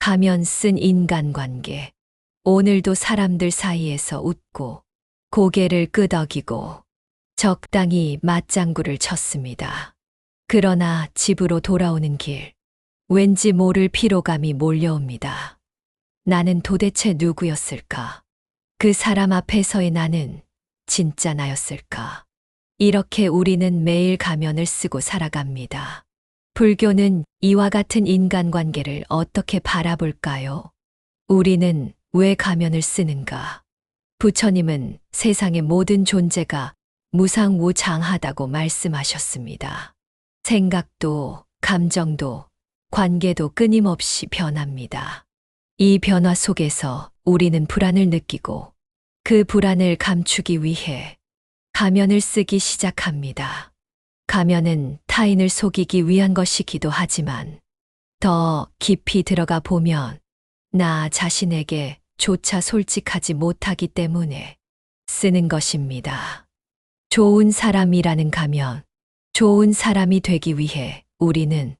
가면 쓴 인간관계. 오늘도 사람들 사이에서 웃고 고개를 끄덕이고 적당히 맞장구를 쳤습니다. 그러나 집으로 돌아오는 길, 왠지 모를 피로감이 몰려옵니다. 나는 도대체 누구였을까? 그 사람 앞에서의 나는 진짜 나였을까? 이렇게 우리는 매일 가면을 쓰고 살아갑니다. 불교는 이와 같은 인간관계를 어떻게 바라볼까요? 우리는 왜 가면을 쓰는가? 부처님은 세상의 모든 존재가 무상무장하다고 말씀하셨습니다. 생각도, 감정도, 관계도 끊임없이 변합니다. 이 변화 속에서 우리는 불안을 느끼고 그 불안을 감추기 위해 가면을 쓰기 시작합니다. 가면은 타인을 속이기 위한 것이기도 하지만 더 깊이 들어가 보면 나 자신에게 조차 솔직하지 못하기 때문에 쓰는 것입니다. 좋은 사람이라는 가면, 좋은 사람이 되기 위해 우리는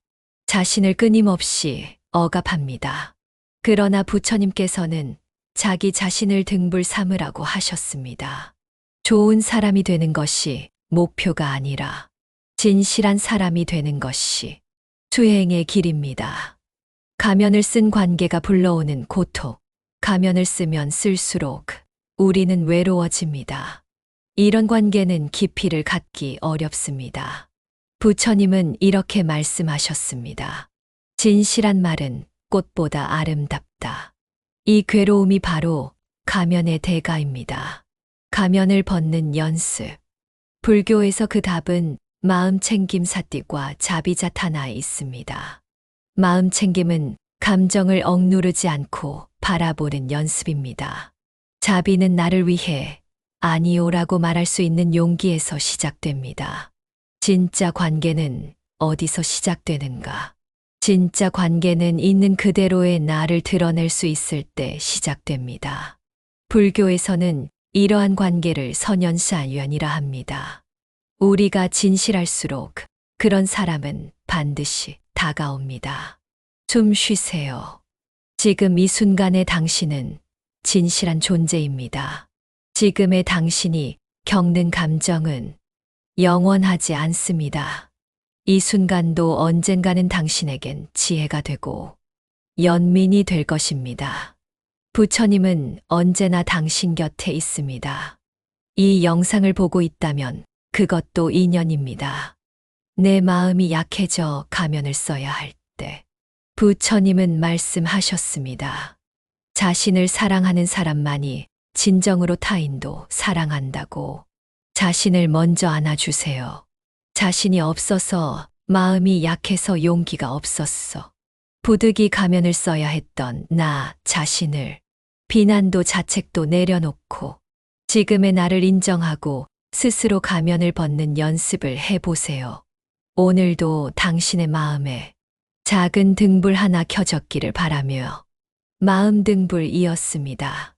자신을 끊임없이 억압합니다. 그러나 부처님께서는 자기 자신을 등불 삼으라고 하셨습니다. 좋은 사람이 되는 것이 목표가 아니라 진실한 사람이 되는 것이 수행의 길입니다. 가면을 쓴 관계가 불러오는 고통, 가면을 쓰면 쓸수록 우리는 외로워집니다. 이런 관계는 깊이를 갖기 어렵습니다. 부처님은 이렇게 말씀하셨습니다. 진실한 말은 꽃보다 아름답다. 이 괴로움이 바로 가면의 대가입니다. 가면을 벗는 연습. 불교에서 그 답은 마음 챙김 사띠과 자비자타나에 있습니다. 마음 챙김은 감정을 억누르지 않고 바라보는 연습입니다. 자비는 나를 위해 아니오라고 말할 수 있는 용기에서 시작됩니다. 진짜 관계는 어디서 시작되는가? 진짜 관계는 있는 그대로의 나를 드러낼 수 있을 때 시작됩니다. 불교에서는 이러한 관계를 선연사연이라 합니다. 우리가 진실할수록 그런 사람은 반드시 다가옵니다. 숨 쉬세요. 지금 이 순간의 당신은 진실한 존재입니다. 지금의 당신이 겪는 감정은 영원하지 않습니다. 이 순간도 언젠가는 당신에겐 지혜가 되고 연민이 될 것입니다. 부처님은 언제나 당신 곁에 있습니다. 이 영상을 보고 있다면 그것도 인연입니다. 내 마음이 약해져 가면을 써야 할 때. 부처님은 말씀하셨습니다. 자신을 사랑하는 사람만이 진정으로 타인도 사랑한다고. 자신을 먼저 안아주세요. 자신이 없어서 마음이 약해서 용기가 없었어. 부득이 가면을 써야 했던 나 자신을 비난도 자책도 내려놓고 지금의 나를 인정하고 스스로 가면을 벗는 연습을 해보세요. 오늘도 당신의 마음에 작은 등불 하나 켜졌기를 바라며 마음 등불이었습니다.